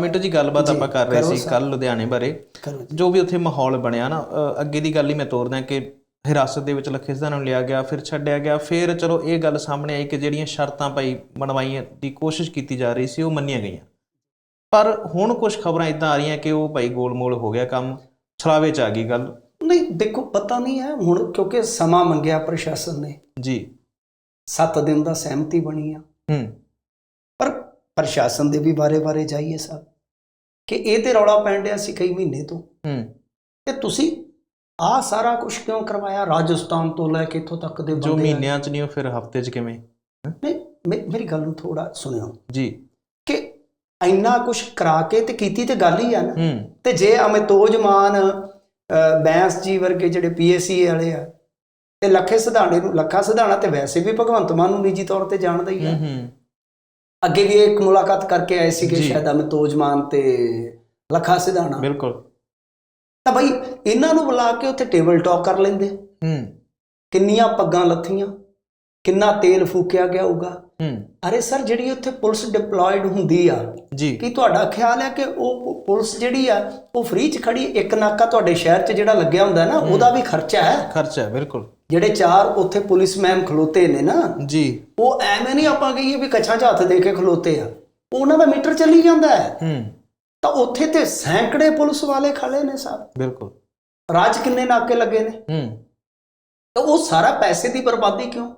ਮਿੰਟੂ ਜੀ ਗੱਲਬਾਤ ਆਪਾਂ ਕਰ ਰਹੇ ਸੀ। ਕੱਲ ਲੁਧਿਆਣੇ ਬਾਰੇ। ਜੀ। ਵੀ ਉੱਥੇ ਮਾਹੌਲ ਬਣਿਆ ਨਾ ਅੱਗੇ ਦੀ ਗੱਲ ਹੀ ਮੈਂ ਤੋਰਦਾ ਕਿ ਹਿਰਾਸਤ ਦੇ ਵਿੱਚ ਲੱਖੇ ਸਿਧਾਣਾ ਨੂੰ ਲਿਆ ਗਿਆ ਫਿਰ ਛੱਡਿਆ ਗਿਆ ਫਿਰ ਚਲੋ ਇਹ ਗੱਲ ਸਾਹਮਣੇ ਆਈ ਕਿ ਜਿਹੜੀਆਂ ਸ਼ਰਤਾਂ ਭਾਈ ਬਣਵਾਈਆਂ ਦੀ ਕੋਸ਼ਿਸ਼ ਕੀਤੀ ਜਾ ਰਹੀ ਸੀ ਉਹ ਮੰਨੀਆਂ ਗਈਆਂ। ਪਰ ਹੁਣ ਕੁਝ ਖਬਰਾਂ ਇਦਾਂ ਆ ਰਹੀਆਂ ਕਿ ਉਹ ਭਾਈ ਗੋਲਮੋਲ ਹੋ ਗਿਆ ਕੰਮ ਛਲਾਵੇ ਚ ਆ ਗਈ ਗੱਲ। ਨਹੀਂ ਦੇਖੋ ਪਤਾ ਨਹੀਂ ਹੈ ਹੁਣ ਕਿਉਂਕਿ ਸਮਾਂ ਮੰਗਿਆ ਪ੍ਰਸ਼ਾਸਨ ਨੇ। ਜੀ। 7 ਦਿਨ ਦਾ ਸਹਿਮਤੀ ਬਣੀ ਆ। ਹੂੰ। ਪ੍ਰਸ਼ਾਸਨ ਦੇ ਵੀ ਬਾਰੇ-ਬਾਰੇ ਜਾਈਏ ਸਾਹਿਬ ਕਿ ਇਹ ਤੇ ਰੌਲਾ ਪੈਣ ਡਿਆ ਸੀ ਕਈ ਮਹੀਨੇ ਤੋਂ। ਹੂੰ। ਤੇ ਤੁਸੀਂ ਆਹ ਸਾਰਾ ਕੁਝ ਕਿਉਂ ਕਰਵਾਇਆ ਰਾਜਸਥਾਨ ਤੋਂ ਲੈ ਕੇ ਇੱਥੋਂ ਤੱਕ ਦੇ ਜੋ ਬੰਦੇ ਆ। ਮਹੀਨਿਆਂ ਚ ਨਹੀਂ ਉਹ ਫਿਰ ਹਫ਼ਤੇ ਚ ਕਿਵੇਂ? ਨਹੀਂ ਮੇਰੀ ਗੱਲ ਨੂੰ ਥੋੜਾ ਸੁਣਿਓ। ਜੀ। ਕਿ ਇੰਨਾ ਕੁਝ ਕਰਾ ਕੇ ਤੇ ਕੀਤੀ ਤੇ ਗੱਲ ਹੀ ਆ ਨਾ। ਤੇ ਜੇ ਅਮਿਤੋਜ ਮਾਨ ਬੈਂਸ ਜੀ ਵਰਗੇ ਜਿਹੜੇ ਪੀਐਸਸੀ ਵਾਲੇ ਆ ਤੇ ਲੱਖੇ ਸਿਧਾਣੇ ਨੂੰ ਲੱਖਾ ਸਿਧਾਣਾ ਤੇ ਵੈਸੇ ਵੀ ਭਗਵੰਤ ਮਾਨ ਨੂੰ ਨਿੱਜੀ ਤੌਰ ਤੇ ਜਾਣਦਾ ਹੀ ਆ। ਹੂੰ। ਅੱਗੇ ਵੀ ਇੱਕ ਮੁਲਾਕਾਤ ਕਰਕੇ ਆਏ ਸੀਗੇ ਜੀ। ਸ਼ਾਇਦ ਅਮਿਤੋਜ ਮਾਨ ਤੇ ਲੱਖਾ ਸਿਧਾਣਾ। ਬਿਲਕੁਲ। ਤਾਂ ਬਈ ਇਹਨਾਂ ਨੂੰ ਬੁਲਾ ਕੇ ਉੱਥੇ ਟੇਬਲ ਟਾਕ ਕਰ ਲੈਂਦੇ। ਹੂੰ। ਕਿੰਨੀਆਂ ਪੱਗਾਂ ਲੱਥੀਆਂ ਕਿੰਨਾ ਤੇਲ ਫੂਕਿਆ ਗਿਆ ਹੋਊਗਾ। ਹੂੰ। ਅਰੇ ਸਰ ਜਿਹੜੀ ਉੱਥੇ ਪੁਲਿਸ ਡਿਪਲੋਇਡ ਹੁੰਦੀ ਆ ਜੀ। ਕੀ ਤੁਹਾਡਾ ਖਿਆਲ ਹੈ ਕਿ ਉਹ ਪੁ- ਪੁਲਿਸ ਜਿਹੜੀ ਆ ਉਹ ਫ੍ਰੀ ਚ ਖੜੀ ਇੱਕ ਨਾਕਾ ਤੁਹਾਡੇ ਸ਼ਹਿਰ 'ਚ ਜਿਹੜਾ ਲੱਗਿਆ ਹੁੰਦਾ ਨਾ ਉਹਦਾ ਵੀ ਖਰਚਾ ਹੈ? ਖਰਚਾ ਹੈ, ਬਿਲਕੁਲ। ਜਿਹੜੇ ਚਾਰ ਉੱਥੇ ਪੁਲਿਸਮੈਨ ਖਲੋਤੇ ਨੇ ਨਾ ਜੀ। ਉਹ ਐਵੇਂ ਨਹੀਂ ਆਪਾਂ ਕਹੀਏ ਵੀ ਕੱਛਾਂ 'ਚ ਹੱਥ ਦੇ ਕੇ ਖਲੋਤੇ ਆ। ਉਹ ਉਹਨਾਂ ਦਾ ਮੀਟਰ ਚੱਲੀ ਜਾਂਦਾ ਹੈ। ਹੂੰ। ਤਾਂ ਉੱਥੇ ਤੇ ਸੈਂਕੜੇ ਪੁਲਿਸ ਵਾਲੇ ਖੜੇ ਨੇ ਸਰ। ਬਿਲਕੁਲ। ਰਾਜ ਕਿੰਨੇ ਨਾਕੇ ਲੱਗੇ ਨੇ? ਹੂੰ। ਤਾਂ ਉਹ ਸਾਰਾ ਪੈਸੇ ਦੀ ਬਰਬਾਦੀ ਕਿਉਂ?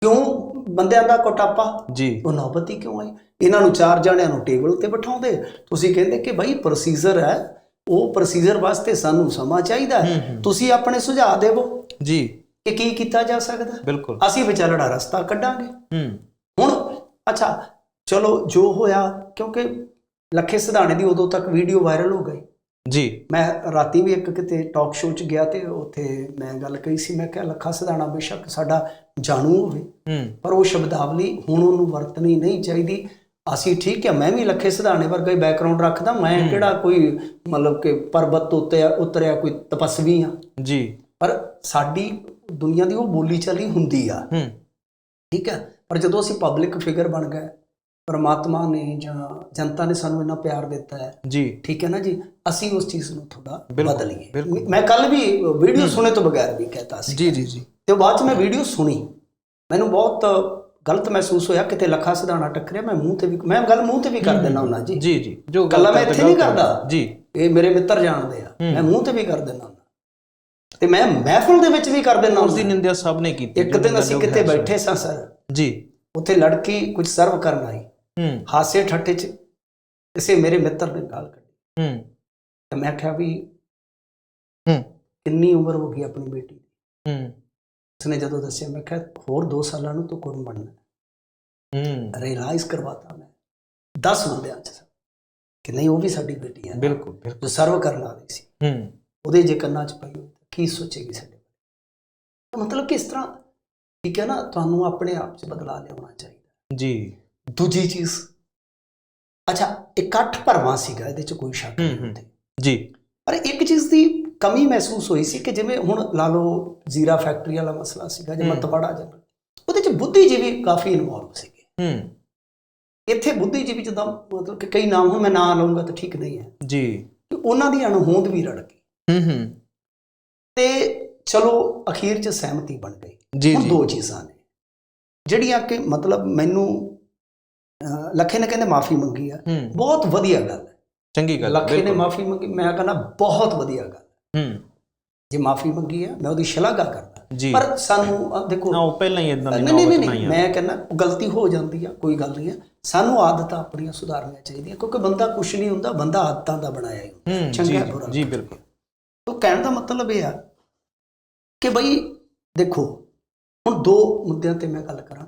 ਕਿਉਂ ਬੰਦਿਆਂ ਦਾ ਕੋਟਾਪਾ? ਜੀ। ਉਹ ਨੌਬਤ ਕਿਉਂ ਆਈ? ਇਹਨਾਂ ਨੂੰ ਚਾਰ ਜਣਿਆਂ ਨੂੰ ਟੇਬਲ ਤੇ ਬਿਠਾਉਂਦੇ। ਤੁਸੀਂ ਕਹਿੰਦੇ ਕਿ ਭਾਈ ਪ੍ਰੋਸੀਜਰ ਹੈ। ਉਹ ਪ੍ਰੋਸੀਜਰ ਵਾਸਤੇ ਸਾਨੂੰ ਸਮਾਂ ਚਾਹੀਦਾ। ਤੁਸੀਂ ਆਪਣੇ ਸੁਝਾਅ ਦੇਵੋ। ਜੀ। ਕਿ ਕੀ ਕੀਤਾ ਜਾ ਸਕਦਾ? ਬਿਲਕੁਲ। ਅਸੀਂ ਵਿਚਾਰੜਾ ਰਸਤਾ ਕੱਢਾਂਗੇ। ਹੂੰ। ਹੁਣ ਅੱਛਾ ਚਲੋ ਜੋ ਹੋਇਆ ਕਿਉਂਕਿ ਲੱਖੇ ਸਿਧਾਣੇ ਦੀ ਉਦੋਂ ਤੱਕ ਵੀਡੀਓ ਵਾਇਰਲ ਹੋ ਗਈ। ਜੀ। ਮੈਂ ਰਾਤੀ ਵੀ ਇੱਕ ਕਿਤੇ ਟਾਕ ਸ਼ੋਅ 'ਚ ਗਿਆ ਤੇ ਉੱਥੇ ਮੈਂ ਗੱਲ ਕਹੀ ਸੀ ਮੈਂ ਕਿਹਾ ਲੱਖਾ ਸਿਧਾਣਾ ਬੇਸ਼ੱਕ ਸਾਡਾ ਜਾਣੂ ਹੋਵੇ। ਪਰ ਉਹ ਸ਼ਬਦਾਵਲੀ ਹੁਣ ਉਹਨੂੰ ਵਰਤਣੀ ਨਹੀਂ ਚਾਹੀਦੀ। ਅਸੀਂ ਠੀਕ ਹੈ ਮੈਂ ਵੀ ਲੱਖੇ ਸਿਧਾਣੇ ਵਰਗਾ ਹੀ ਬੈਕਗ੍ਰਾਉਂਡ ਰੱਖਦਾ। ਮੈਂ ਕਿਹੜਾ ਕੋਈ ਮਤਲਬ ਕਿ ਪਰਬਤ ਉੱਤੇ ਉਤਰਿਆ ਕੋਈ ਤਪਸਵੀ ਆ। ਜੀ। ਪਰ ਸਾਡੀ ਦੁਨੀਆ ਦੀ ਉਹ ਬੋਲੀ ਚਾਲੀ ਹੁੰਦੀ ਆ। ਹੂੰ। ਠੀਕ ਹੈ? ਪਰ ਜਦੋਂ ਅਸੀਂ ਪਬਲਿਕ ਫਿਗਰ ਬਣ ਗਏ ਪਰਮਾਤਮਾ ਨੇ ਜਾਂ ਜਨਤਾ ਨੇ ਸਾਨੂੰ ਇੰਨਾ ਪਿਆਰ ਦਿੱਤਾ ਹੈ। ਜੀ। ਠੀਕ ਹੈ ਨਾ ਜੀ? ਅਸੀਂ ਉਸ ਚੀਜ਼ ਨੂੰ ਥੋੜਾ ਬਦਲੀਏ। ਮੈਂ ਕੱਲ ਵੀ ਵੀਡੀਓ ਸੁਣੇ ਤੋਂ ਬਗੈਰ ਵੀ ਕਹਤਾ ਸੀ। ਜੀ ਜੀ ਜੀ। ਤੇ ਬਾਅਦ ਚ ਮੈਂ ਵੀਡੀਓ ਸੁਣੀ। ਮੈਨੂੰ ਬਹੁਤ ਗਲਤ ਮਹਿਸੂਸ ਹੋਇਆ ਕਿਤੇ ਲੱਖਾ ਸਿਧਾਣਾ ਟੱਕਰਿਆ ਮੈਂ ਮੂੰਹ ਤੇ ਵੀ ਮੈਂ ਗੱਲ ਮੂੰਹ ਤੇ ਵੀ ਕਰ ਦਿੰਦਾ ਹੁੰਦਾ ਜੀ। ਜੀ ਜੀ। ਜੋ ਗੱਲਾਂ ਮੈਂ ਇੱਥੇ ਨਹੀਂ। ਕਰਦਾ। ਜੀ। ਇਹ ਮੇਰੇ ਮਿੱਤਰ ਜਾਣਦੇ ਆ। ਮੈਂ ਮੂੰਹ ਤੇ ਵੀ ਕਰ ਦਿੰਦਾ ਤੇ ਮੈਂ ਮਹਿਫਲ ਦੇ ਵਿੱਚ ਵੀ ਕਰ ਦਿੰਦਾ ਉਸ ਦੀ ਨਿੰਦਿਆ ਸਭ ਨੇ ਕੀਤੀ ਇੱਕ ਦਿਨ ਅਸੀਂ ਕਿਤੇ। ਬੈਠੇ ਸਾਂ ਸਰ। ਜੀ। ਉੱਥੇ ਲੜਕੀ ਕੁਝ ਸਰਵ ਕਰਨ ਆਈ। ਹੂੰ। ਹਾਸੇ ਠੱਠੇ ਚ ਕਿਸੇ ਮੇਰੇ ਮਿੱਤਰ ਨੇ ਗਾਲ ਕੱਢੀ। ਹੂੰ। ਤੇ ਮੈਂ ਕਿਹਾ ਵੀ ਹੂੰ। ਕਿੰਨੀ ਉਮਰ ਹੋ ਗਈ ਆਪਣੀ ਬੇਟੀ ਦੀ? ਹੂੰ। ਉਸਨੇ ਜਦੋਂ ਦੱਸਿਆ ਮੈਂ ਕਿਹਾ ਹੋਰ 2 ਸਾਲਾਂ ਨੂੰ ਤੂੰ ਕੌਣ ਬਣਨਾ? ਹੂੰ। ਰਿਅਲਾਈਜ਼ ਕਰਵਾਤਾ ਮੈਂ। 10 ਬੰਦਿਆਂ ਚ ਕਿ ਨਹੀਂ ਉਹ ਵੀ ਸਾਡੀ ਬੇਟੀ ਹੈ ਬਿਲਕੁਲ ਬਿਲਕੁਲ। ਸਰਵ ਕਰਨ ਵਾਲੀ ਸੀ। ਹੂੰ। ਉਹਦੇ ਜੇ ਕੰਨਾਂ ਚ ਪਈ ਕੀ ਸੋਚੇਗੀ ਸਾਡੇ ਬਾਰੇ ਮਤਲਬ ਕਿ ਇਸ ਤਰ੍ਹਾਂ ਠੀਕ ਹੈ ਨਾ ਤੁਹਾਨੂੰ ਆਪਣੇ ਆਪ 'ਚ ਬਦਲਾ ਲਿਆਉਣਾ ਚਾਹੀਦਾ। ਜੀ। ਦੂਜੀ ਚੀਜ਼ ਅੱਛਾ ਇਕੱਠ ਭਰਵਾਂ ਸੀਗਾ ਇਹਦੇ 'ਚ ਕੋਈ ਸ਼ੱਕ ਨਹੀਂ ਜੀ। ਪਰ ਇੱਕ ਚੀਜ਼ ਦੀ ਕਮੀ ਮਹਿਸੂਸ ਹੋਈ ਸੀ ਕਿ ਜਿਵੇਂ ਹੁਣ ਲਾ ਲਓ ਜ਼ੀਰਾ ਫੈਕਟਰੀ ਵਾਲਾ ਮਸਲਾ ਸੀਗਾ ਜੇ। ਮਤਵਾੜਾ ਜੰਗਲ ਉਹਦੇ 'ਚ ਬੁੱਧੀਜੀਵੀ ਕਾਫੀ ਇਨਵੋਲਵ ਸੀਗੇ। ਹੂੰ। ਇੱਥੇ ਬੁੱਧੀਜੀਵੀ ਜਦੋਂ ਮਤਲਬ ਕਿ ਕਈ ਨਾਮ ਹੁਣ ਮੈਂ ਨਾਂ ਲਵਾਂਗਾ ਤਾਂ ਠੀਕ ਨਹੀਂ ਹੈ। ਜੀ। ਉਹਨਾਂ ਦੀ ਅਣਹੋਂਦ ਵੀ ਰੜ ਗਈ ਹੂੰ ਹੂੰ। ਤੇ ਚਲੋ ਅਖੀਰ 'ਚ ਸਹਿਮਤੀ ਬਣ ਗਈ। ਜੀ ਜੀ। ਦੋ ਚੀਜ਼ਾਂ ਨੇ ਜਿਹੜੀਆਂ ਕਿ ਮਤਲਬ ਮੈਨੂੰ ਲੱਖੇ ਨੇ ਕਹਿੰਦੇ ਮਾਫੀ ਮੰਗੀ ਆ। ਬਹੁਤ ਵਧੀਆ ਗੱਲ ਹੈ। ਚੰਗੀ ਗੱਲ ਲੱਖੇ ਨੇ। ਮਾਫੀ ਮੰਗੀ ਮੈਂ ਕਹਿੰਦਾ ਬਹੁਤ ਵਧੀਆ ਗੱਲ ਹੂੰ। ਜੇ ਮਾਫੀ ਮੰਗੀ ਆ ਮੈਂ ਉਹਦੀ ਸ਼ਲਾਘਾ ਕਰਦਾ। ਪਰ ਸਾਨੂੰ ਦੇਖੋ ਨਾ ਪਹਿਲਾਂ ਹੀ ਇਦਾਂ ਦੀ ਨਹੀਂ ਨਹੀਂ ਨਹੀਂ ਮੈਂ ਕਹਿੰਦਾ ਗਲਤੀ ਹੋ ਜਾਂਦੀ ਆ ਕੋਈ ਗੱਲ ਨਹੀਂ ਆ। ਸਾਨੂੰ ਆਦਤਾਂ ਆਪਣੀਆਂ ਸੁਧਾਰਨੀਆਂ ਚਾਹੀਦੀਆਂ ਕਿਉਂਕਿ ਬੰਦਾ ਕੁਛ ਨਹੀਂ ਹੁੰਦਾ ਬੰਦਾ ਆਦਤਾਂ ਦਾ ਬਣਾਇਆ ਹੀ ਚੰਗਾ ਬੁਰਾ ਜੀ ਬਿਲਕੁਲ। ਤੋਂ ਕਹਿਣ ਦਾ ਮਤਲਬ ਇਹ ਆ ਕਿ ਬਈ ਦੇਖੋ ਹੁਣ ਦੋ ਮੁੱਦਿਆਂ ਤੇ ਮੈਂ ਗੱਲ ਕਰਾਂ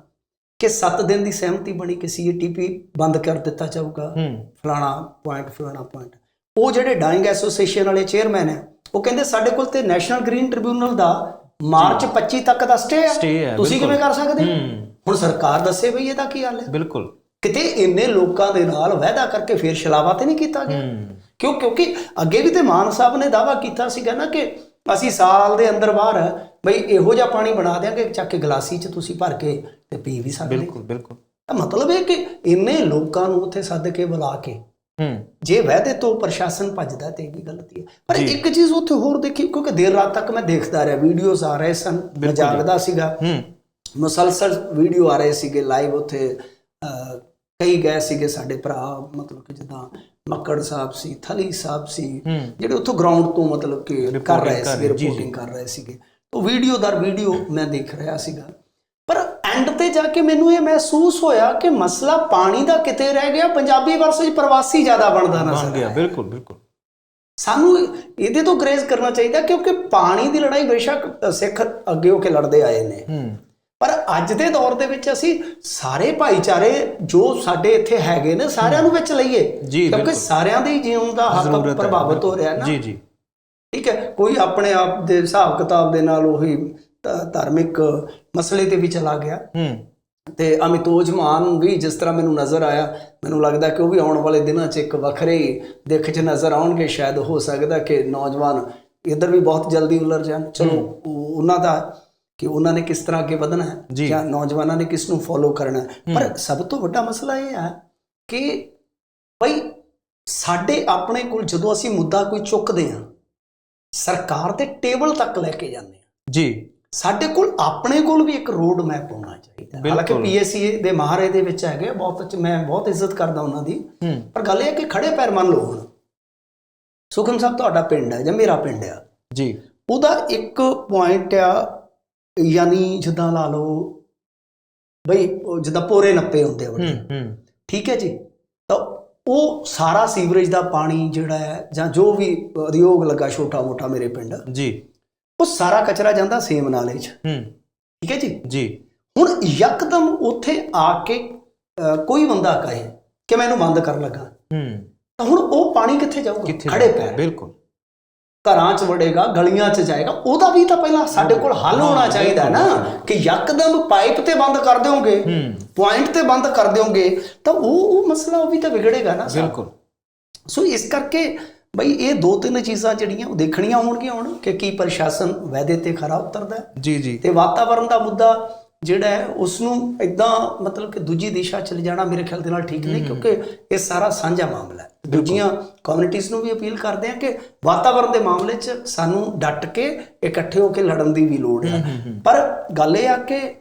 ਕਿ 7 ਦਿਨ ਦੀ ਸਹਿਮਤੀ ਬਣੀ ਕਿ ਸੀਏਟੀਪੀ ਬੰਦ ਕਰ ਦਿੱਤਾ ਜਾਊਗਾ ਫਲਾਣਾ ਪੁਆਇੰਟ ਫਲਾਣਾ ਪੁਆਇੰਟ ਉਹ ਜਿਹੜੇ ਡਾਈਂਗ ਐਸੋਸੀਏਸ਼ਨ ਵਾਲੇ ਚੇਅਰਮੈਨ ਹੈ ਉਹ ਕਹਿੰਦੇ ਸਾਡੇ ਕੋਲ ਤੇ ਨੈਸ਼ਨਲ ਗ੍ਰੀਨ ਟ੍ਰਿਬਿਊਨਲ ਦਾ ਮਾਰਚ 25 ਤੱਕ ਦਾ ਸਟੇ ਹੈ ਤੁਸੀਂ। ਕਿਵੇਂ ਕਰ ਸਕਦੇ ਹੁਣ ਸਰਕਾਰ ਦੱਸੇ ਬਈ ਇਹਦਾ ਕੀ ਹਾਲ ਹੈ? ਬਿਲਕੁਲ। ਕਿਤੇ ਇੰਨੇ ਲੋਕਾਂ ਦੇ ਨਾਲ ਵਾਅਦਾ ਕਰਕੇ ਫੇਰ ਛਲਾਵਾ ਤੇ ਨਹੀਂ ਕੀਤਾ ਗਿਆ? ਕਿਉਂ? ਕਿਉਂਕਿ ਅੱਗੇ ਵੀ ਤੇ ਮਾਨ ਸਾਹਿਬ ਨੇ ਦਾਵਾ ਕੀਤਾ ਸੀਗਾ ਨਾ ਕਿ ਅਸੀਂ ਸਾਲ ਦੇ ਅੰਦਰ ਬਾਹਰ ਬਈ ਇਹੋ ਜਿਹਾ ਪਾਣੀ ਬਣਾ ਦਿਆਂਗੇ ਚੱਕ ਕੇ ਗਲਾਸੀ 'ਚ ਤੁਸੀਂ ਭਰ ਕੇ ਤੇ ਪੀ ਵੀ ਸਕਦੇ ਬਿਲਕੁਲ ਬਿਲਕੁਲ। ਤਾਂ ਮਤਲਬ ਇਹ ਕਿ ਇੰਨੇ ਲੋਕਾਂ ਨੂੰ ਉੱਥੇ ਸੱਦ ਕੇ ਬੁਲਾ ਕੇ ਹੂੰ। ਜੇ ਵਾਅਦੇ ਤੋਂ ਪ੍ਰਸ਼ਾਸਨ ਭੱਜਦਾ ਤੇ ਇਹ ਵੀ ਗਲਤੀ ਹੈ। ਪਰ ਇੱਕ ਚੀਜ਼ ਉੱਥੇ ਹੋਰ ਦੇਖੀ ਕਿਉਂਕਿ ਦੇਰ ਰਾਤ ਤੱਕ ਮੈਂ ਦੇਖਦਾ ਰਿਹਾ ਵੀਡੀਓਜ਼ ਆ ਰਹੇ ਸਨ ਮੈਂ ਜਾਗਦਾ ਸੀਗਾ। ਹੂੰ। ਮੁਸਲਸਲ ਵੀਡੀਓ ਆ ਰਹੇ ਸੀਗੇ ਲਾਈਵ ਉੱਥੇ ਕਈ ਗਏ ਸੀਗੇ ਸਾਡੇ ਭਰਾ ਮਤਲਬ ਕਿ ਜਿੱਦਾਂ ਮੱਕੜ ਸਾਹਿਬ ਸੀ ਥਲੀ ਸਾਹਿਬ ਸੀ ਜਿਹੜੇ ਉੱਥੋਂ ਗਰਾਊਂਡ ਤੋਂ ਮਤਲਬ ਕਿ ਕਰ ਰਹੇ ਜੀ, ਰਿਪੋਰਟਿੰਗ ਕਰ ਰਹੇ ਸੀਗੇ। ਉਹ ਵੀਡੀਓ ਦਰ ਵੀਡੀਓ ਮੈਂ ਦੇਖ ਰਿਹਾ ਸੀਗਾ। ਪਰ ਐਂਡ ਤੇ ਜਾ ਕੇ ਮੈਨੂੰ ਇਹ ਮਹਿਸੂਸ ਹੋਇਆ ਕਿ ਮਸਲਾ ਪਾਣੀ ਦਾ ਕਿਤੇ ਰਹਿ ਗਿਆ ਪੰਜਾਬੀ ਵਰਸਜ ਪ੍ਰਵਾਸੀ ਜ਼ਿਆਦਾ ਬਣਦਾ ਨਜ਼ਰ ਗਿਆ ਆਇਆ। ਬਿਲਕੁਲ ਬਿਲਕੁਲ। ਸਾਨੂੰ ਇਹਦੇ ਤੋਂ ਗਰੇਜ਼ ਕਰਨਾ ਚਾਹੀਦਾ ਕਿਉਂਕਿ ਪਾਣੀ ਦੀ ਲੜਾਈ ਬੇਸ਼ੱਕ ਸਿੱਖ ਅੱਗੇ ਹੋ ਕੇ ਲੜਦੇ ਆਏ ਨੇ। ਹੂੰ। ਪਰ ਅੱਜ ਦੇ ਦੌਰ ਦੇ ਵਿੱਚ ਅਸੀਂ ਸਾਰੇ ਭਾਈਚਾਰੇ ਜੋ ਸਾਡੇ ਇੱਥੇ ਹੈਗੇ ਨੇ ਸਾਰਿਆਂ ਨੂੰ ਵਿੱਚ ਲਈਏ। ਕਿਉਂਕਿ। ਸਾਰਿਆਂ ਦੇ ਜੀਵਨ ਦਾ ਹੱਕ ਪ੍ਰਭਾਵਿਤ ਹੋ ਰਿਹਾ ਨਾ। ਜੀ ਜੀ। ਠੀਕ ਹੈ ਕੋਈ ਆਪਣੇ ਆਪ ਦੇ ਹਿਸਾਬ ਕਿਤਾਬ ਦੇ ਨਾਲ ਉਹੀ ਧਾਰਮਿਕ ਮਸਲੇ ਤੇ ਵੀ ਚਲਾ ਗਿਆ। ਹੂੰ। ਤੇ ਅਮਿਤੋਜ ਮਾਨ ਵੀ ਜਿਸ ਤਰ੍ਹਾਂ ਮੈਨੂੰ ਨਜ਼ਰ ਆਇਆ ਮੈਨੂੰ ਲੱਗਦਾ ਕਿ ਉਹ ਵੀ ਆਉਣ ਵਾਲੇ ਦਿਨਾਂ 'ਚ ਇੱਕ ਵੱਖਰੇ ਦਿੱਖ 'ਚ ਨਜ਼ਰ ਆਉਣਗੇ। ਸ਼ਾਇਦ ਹੋ ਸਕਦਾ ਕਿ ਨੌਜਵਾਨ ਇੱਧਰ ਵੀ ਬਹੁਤ ਜਲਦੀ ਉਲਰ ਜਾਣ। ਚਲੋ ਉਹ- ਉਹਨਾਂ ਦਾ ਕਿ ਉਹਨਾਂ ਨੇ ਕਿਸ ਤਰ੍ਹਾਂ ਅੱਗੇ ਵਧਣਾ ਹੈ ਜੀ। ਨੌਜਵਾਨਾਂ ਨੇ ਕਿਸ ਨੂੰ ਫੋਲੋ ਕਰਨਾ ਹੈ। ਪਰ ਸਭ ਤੋਂ ਵੱਡਾ ਮਸਲਾ ਇਹ ਹੈ ਕਿ ਭਈ ਸਾਡੇ ਆਪਣੇ ਕੋਲ ਜਦੋਂ ਅਸੀਂ ਮੁੱਦਾ ਕੋਈ ਚੁੱਕਦੇ ਹਾਂ ਸਰਕਾਰ ਦੇ ਟੇਬਲ ਤੱਕ ਲੈ ਕੇ ਜਾਂਦੇ ਹਾਂ। ਜੀ। ਸਾਡੇ ਕੋਲ ਆਪਣੇ ਕੋਲ ਵੀ ਇੱਕ ਰੋਡ ਮੈਪ ਹੋਣਾ ਚਾਹੀਦਾ ਹੈ। ਹਾਲਾਂਕਿ ਬਿਲਕੁਲ। ਪੀਐਸਸੀ ਦੇ ਮਹਾਰੇ ਦੇ ਵਿੱਚ ਹੈਗੇ ਬਹੁਤ ਅੱਛੇ ਮੈਂ ਬਹੁਤ ਇੱਜ਼ਤ ਕਰਦਾ ਉਹਨਾਂ ਦੀ। ਹੂੰ। ਪਰ ਗੱਲ ਇਹ ਹੈ ਕਿ ਖੜੇ ਪੈਰ ਮੰਨ ਲਓ ਹੁਣ। ਸੁਖਮ ਸਾਹਿਬ ਤੁਹਾਡਾ ਪਿੰਡ ਹੈ ਜਾਂ ਮੇਰਾ ਪਿੰਡ ਆ? ਜੀ। ਉਹਦਾ ਇੱਕ ਪੁਆਇੰਟ ਆ ਯਾਨੀ ਜਿੱਦਾਂ ਲਾ ਲਓ ਬਈ ਜਿੱਦਾਂ ਪੋਰੇ ਨੱਪੇ ਹੁੰਦੇ ਆ ਹੂੰ ਠੀਕ ਹੈ ਜੀ? ਤਾਂ ਉਹ ਸਾਰਾ ਸੀਵਰੇਜ ਦਾ ਪਾਣੀ ਜਿਹੜਾ ਹੈ ਜਾਂ ਜੋ ਵੀ ਉਦਯੋਗ ਲੱਗਾ ਛੋਟਾ ਮੋਟਾ ਮੇਰੇ ਪਿੰਡ ਜੀ। ਉਹ ਸਾਰਾ ਕਚਰਾ ਜਾਂਦਾ ਸੇਮ ਨਾਲੇ 'ਚ। ਹੂੰ। ਠੀਕ ਹੈ ਜੀ? ਜੀ। ਹੁਣ ਯਕਦਮ ਉੱਥੇ ਆ ਕੇ ਕੋਈ ਬੰਦਾ ਕਹੇ ਕਿ ਮੈਂ ਇਹਨੂੰ ਬੰਦ ਕਰਨ ਲੱਗਾ। ਹੂੰ। ਤਾਂ ਹੁਣ ਉਹ ਪਾਣੀ ਕਿੱਥੇ ਜਾਊਗਾ? ਖੜੇ? ਪੈਰ। ਬਿਲਕੁਲ। ਘਰਾਂ 'ਚ ਵੜੇਗਾ ਗਲੀਆਂ 'ਚ ਜਾਏਗਾ ਉਹਦਾ ਵੀ ਤਾਂ ਪਹਿਲਾਂ ਸਾਡੇ ਕੋਲ ਹੱਲ ਹੋਣਾ ਚਾਹੀਦਾ ਨਾ ਕਿ ਯਕਦਮ ਪਾਈਪ ਤੇ ਬੰਦ ਕਰ ਦਿਓਗੇ ਪੁਆਇੰਟ ਤੇ ਬੰਦ ਕਰ ਦਿਓਗੇ ਤਾਂ ਉਹ ਉਹ ਮਸਲਾ ਉਹ ਵੀ ਤਾਂ ਵਿਗੜੇਗਾ ਨਾ। ਬਿਲਕੁਲ। ਸੋ ਇਸ ਕਰਕੇ ਬਈ ਇਹ ਦੋ ਤਿੰਨ ਚੀਜ਼ਾਂ ਜਿਹੜੀਆਂ ਉਹ ਦੇਖਣੀਆਂ ਹੋਣਗੀਆਂ ਹੁਣ ਕਿ ਕੀ ਪ੍ਰਸ਼ਾਸਨ ਵਾਅਦੇ ਤੇ ਖਰਾ ਉਤਰਦਾ ਜੀ ਜੀ। ਤੇ ਵਾਤਾਵਰਣ ਦਾ ਮੁੱਦਾ ਜਿਹੜਾ ਹੈ ਉਸ ਨੂੰ ਇਦਾਂ ਮਤਲਬ ਕਿ ਦੂਜੀ ਦਿਸ਼ਾ ਚਲੇ ਜਾਣਾ ਮੇਰੇ ਖਿਆਲ ਦੇ ਨਾਲ ਠੀਕ ਨਹੀਂ ਕਿਉਂਕਿ ਇਹ ਸਾਰਾ ਸਾਂਝਾ ਮਾਮਲਾ ਹੈ। ਦੂਜੀਆਂ ਕਮਿਊਨਿਟੀਆਂ ਨੂੰ ਵੀ ਅਪੀਲ ਕਰਦੇ ਆ ਕਿ ਵਾਤਾਵਰਣ ਦੇ ਮਾਮਲੇ 'ਚ ਸਾਨੂੰ ਡਟ ਕੇ ਇਕੱਠੇ ਹੋ ਕੇ ਲੜਨ ਦੀ ਵੀ ਲੋੜ ਹੈ। ਪਰ ਗੱਲ ਇਹ ਆ ਕਿ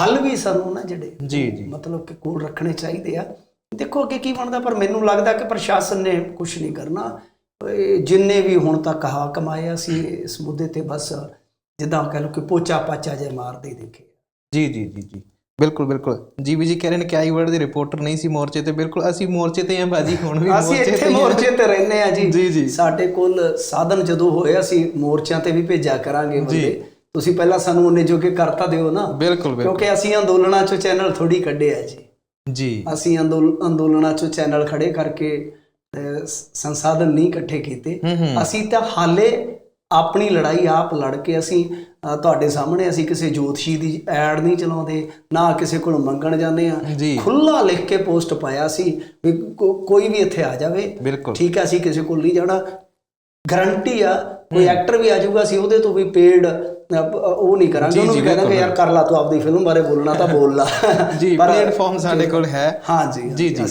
ਹੱਲ ਵੀ ਸਾਨੂੰ ਨਾ ਜਿਹੜੇ ਜੀ ਜੀ। ਮਤਲਬ ਕਿ ਕੋਲ ਰੱਖਣੇ ਚਾਹੀਦੇ ਆ। ਦੇਖੋ ਅੱਗੇ ਕੀ ਬਣਦਾ ਪਰ ਮੈਨੂੰ ਲੱਗਦਾ ਕਿ ਪ੍ਰਸ਼ਾਸਨ ਨੇ ਕੁਝ ਨਹੀਂ ਕਰਨਾ। ਇਹ ਜਿੰਨੇ ਵੀ ਹੁਣ ਤੱਕ ਹਾ ਕਮਾਏ ਅਸੀਂ ਇਸ ਮੁੱਦੇ ਤੇ ਬਸ ਜਿੱਦਾਂ ਕਹ ਲਓ ਕਿ ਪੋਚਾ ਪਾਚਾ ਜੇ ਮਾਰਦੇ ਦੇਖੇ। ਜੀ ਜੀ ਜੀ ਜੀ। ਬਿਲਕੁਲ ਬਿਲਕੁਲ। ਜੀ ਵੀ ਜੀ ਕਹਿ ਰਹੇ ਨੇ ਕਿ ਆਈ ਵਰਡ ਦੇ ਰਿਪੋਰਟਰ ਨਹੀਂ ਸੀ ਮੋਰਚੇ ਤੇ। ਬਿਲਕੁਲ ਅਸੀਂ ਮੋਰਚੇ ਤੇ ਆਂ ਬਾਜੀ ਹੁਣ ਵੀ ਅਸੀਂ ਮੋਰਚੇ ਇੱਥੇ। ਮੋਰਚੇ ਤੇ ਰਹਿੰਦੇ ਆ ਜੀ। ਜੀ, ਜੀ। ਸਾਡੇ ਕੋਲ ਸਾਧਨ ਜਦੋਂ ਹੋਏ ਅਸੀਂ ਮੋਰਚਿਆਂ ਤੇ ਵੀ ਭੇਜਿਆ ਕਰਾਂਗੇ ਬੰਦੇ ਤੁਸੀਂ ਪਹਿਲਾਂ ਸਾਨੂੰ ਉਹਨੇ ਜੋ ਕਿ ਕਰਤਾ ਦਿਓ ਨਾ। ਬਿਲਕੁਲ ਬਿਲਕੁਲ। ਕਿਉਂਕਿ ਅਸੀਂ ਅੰਦੋਲਨਾਂ ਚੋਂ ਚੈਨਲ ਥੋੜੀ ਕੱਢੇ ਆ ਜੀ। ਜੀ। ਅਸੀਂ ਅੰਦੋਲ- ਅੰਦੋਲਨਾਂ ਚੋਂ ਚੈਨਲ ਖੜੇ ਕਰਕੇ ਸੰਸਾਧਨ ਨਹੀਂ ਇਕੱਠੇ ਕੀਤੇ। ਅਸੀਂ ਤਾਂ ਹਾਲੇ ਆਪਣੀ ਲੜਾਈ ਆਪ ਲੜ ਕੇ ਅਸੀਂ ਤੁਹਾਡੇ ਸਾਹਮਣੇ ਅਸੀਂ ਕਿਸੇ ਜੋਤਸ਼ੀ ਦੀ ਐਡ ਨਹੀਂ ਚਲਾਉਂਦੇ ਨਾ ਕਿਸੇ ਕੋਲ ਮੰਗਣ ਜਾਂਦੇ ਆ ਖੁੱਲਾ ਲਿਖ ਕੇ ਪੋਸਟ ਪਾਇਆ ਸੀ ਵੀ ਕੋ- ਕੋਈ ਵੀ ਇੱਥੇ ਆ ਜਾਵੇ। ਠੀਕ ਹੈ ਅਸੀਂ ਕਿਸੇ ਕੋਲ ਨਹੀਂ ਜਾਣਾ। ਗਰੰਟੀ ਆ ਕੋਈ ਐਕਟਰ ਵੀ ਆ ਜਾਊਗਾ ਅਸੀਂ ਉਹਦੇ ਤੋਂ ਵੀ ਪੇਡ ਉਹ ਨਹੀਂ ਕਰਾਂਗੇ। ਉਹਨੂੰ ਕਹਾਂਗੇ ਬਿਲਕੁਲ। ਯਾਰ ਕਰ ਲਾ ਤੂੰ ਆਪਦੀ ਫਿਲਮ ਬਾਰੇ ਬੋਲਣਾ ਤਾਂ ਬੋਲ ਲਾ। ਜੀ ਪਰ- ਪਲੇਟਫਾਰਮ ਸਾਡੇ ਕੋਲ ਹੈ। ਹਾਂ ਜੀ ਜੀ, ਜੀ।